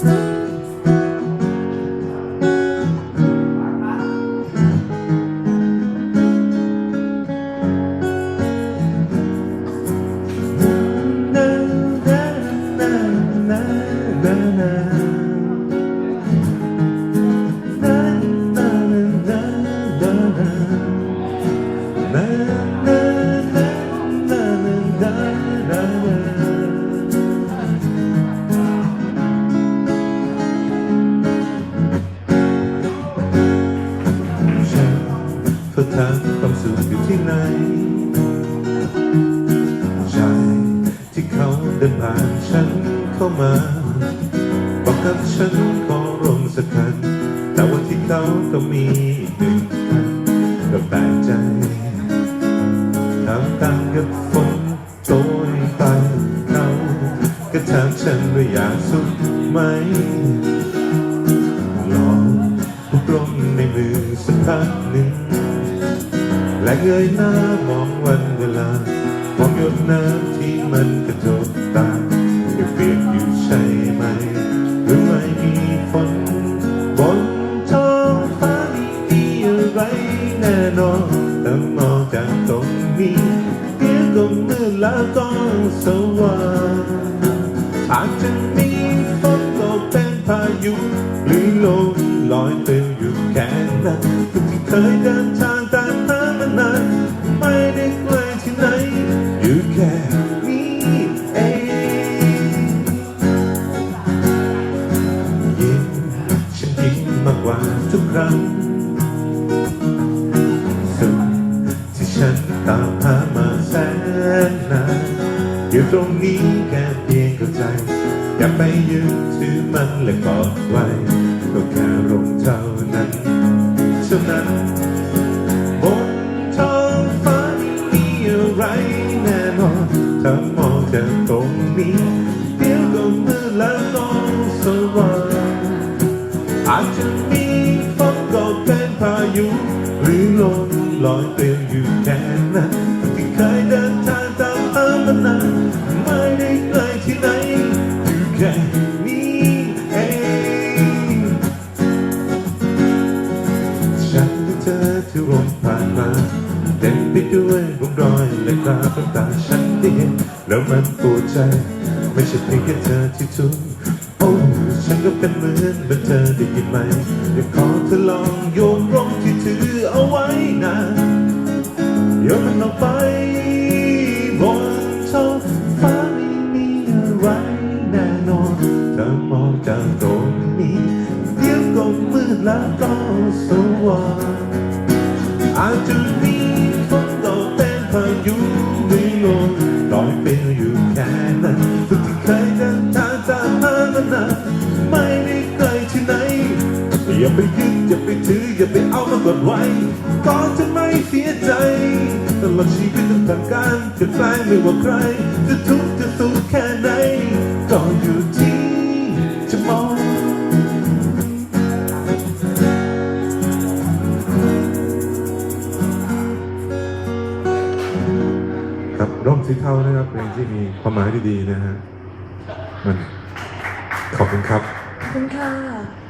ฉัน ฉันเข้ามา บอกกับฉันขอร่วมสักคันแต่ว่าที่เขาก็มีอีกหนึ่งคันก็แปลกใจทำต่างกับฝนโตยไปเขาก็ถามฉันว่าอยากสุขไหมลองพุกลมในมือสักพักหนึ่งและเงยหน้ามองวันเวลามองหยดน้ำที่มันกระทบตา ยังเปียกอยู่ใช่ไหม หรือไม่มีฝนบนท้องฟ้าไม่มีอะไรแน่นอนแต่มองจากตรงนี้เดี๋ยวก็มืดแล้วก็สว่างอาจจะมีฝนก็เป็นพายุ หรือลมลอยเปลวอยู่แค่นั้นทุกที่เคยเดินทางตามหามานานไม่ได้ไกลที่ไหนอยู่แค่ ทุกครั้ง สุขที่ฉันตามหามาแสนนานอยู่ตรงนี้แค่เพียงเข้าใจ อย่าไปยึดถือมันและกอดไว้ก็แค่ลมเท่านั้นเท่านั้นบนท้องฟ้ามีอะไรแน่นอนถ้ามองจากตรงนี้เดี๋ยวก็มืดแล้วก็สว่างอาจจะ พายุหรือลมลอยเปลี่ยวอยู่แค่นั้นที่เคยเดินทางตามหามานานไม่ได้ไกลที่ไหนอยู่แค่นี้เองฉันได้เจอที่รมผ่านมาเต็มไปด้วยร่องรอยและคราบน้ำตาฉันได้เห็นแล้วมันปวดใจ ไม่ใช่เพียงแค่เธอที่ทุกข์ ฉันก็เป็นเหมือนเมือนเธอได้ยินไหมอยากขอเธอลองโยนร่มที่ถือเอาไว้นะโยนมันออกไปบนท้องฟ้าไม่มีอะไรแน่นอนถ้ามองจากตรงนี้เดี๋ยวก็มืดแล้วก็สว่างอาจจะมีฝนตกเป็นพายุหรือลมลอยเปลวอยู่แค่นั้นทุกที่เคย อย่าไปยึดอย่าไปถืออย่าไปเอามากดไว้ก็จะไม่เสียใจตลอดชีวิตต้องผ่านการเปลี่ยนแปลงไม่ว่าใคร จะทุกข์จะสุขแค่ไหนก็อยู่ที่จะมองครับร่มสีเทานะครับเพลงที่มีความหมายดีๆนะฮะมันขอบคุณครับ ขอบคุณค่ะ